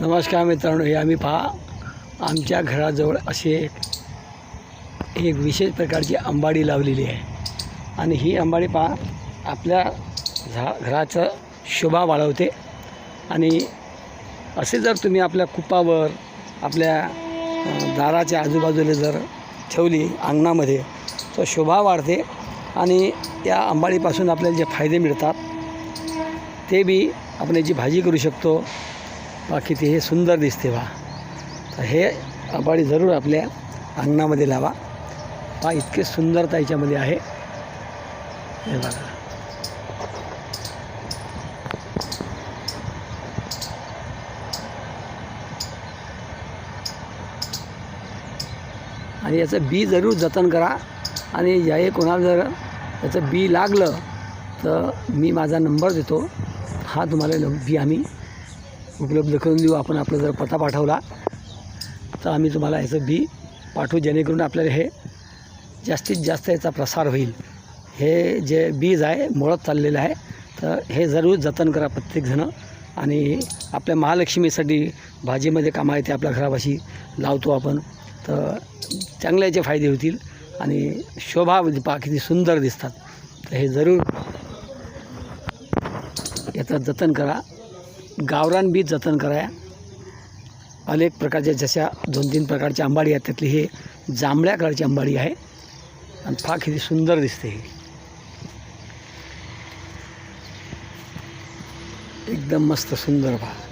नमस्कार मित्रांनो हे आम्ही पहा. आमच्या घराजवळ असे एक एक विशेष प्रकारची आंबाडी लावलेली आहे. आणि ही आंबाडी पहा आपल्या झा घराचं शोभा वाढवते. आणि असे जर तुम्ही आपल्या कुपावर आपल्या दाराच्या आजूबाजूला जर ठेवली अंगणामध्ये तर शोभा वाढते. आणि या आंबाडीपासून आपल्याला जे फायदे मिळतात ते बी आपण याची भाजी करू शकतो. बाकी ते हे सुंदर दिसते बा. तर हे आंबाडी जरूर आपल्या अंगणामध्ये लावा. पहा इतके सुंदरता याच्यामध्ये आहे. हे बघा. आणि याचं बी जरूर जतन करा. आणि याही कोणाला जर याचं बी लागलं तर मी माझा नंबर देतो. हा तुम्हाला बी आम्ही उपलब्ध करून देऊ आपण आपला जर पत्ता पाठवला तर आम्ही तुम्हाला याचं बी पाठवू जेणेकरून आपल्याला हे जास्तीत जास्त याचा प्रसार होईल. हे जे बीज आहे मुळत चाललेलं आहे तर हे जरूर जतन करा प्रत्येकजणं आणि आपल्या महालक्ष्मीसाठी भाजीमध्ये कामा येते आपल्या घरापाशी लावतो आपण तर चांगले याचे फायदे होतील. आणि शोभा पा किती सुंदर दिसतात. तर हे जरूर याचं जतन करा. गावरान बी जतन करा अनेक प्रकारच्या जशा दोन तीन प्रकारच्या आंबाडी आहेत त्यातली हे जांभळ्या कलरची आंबाडी आहे. आणि फाक ही सुंदर दिसते ही. एकदम मस्त सुंदर भाग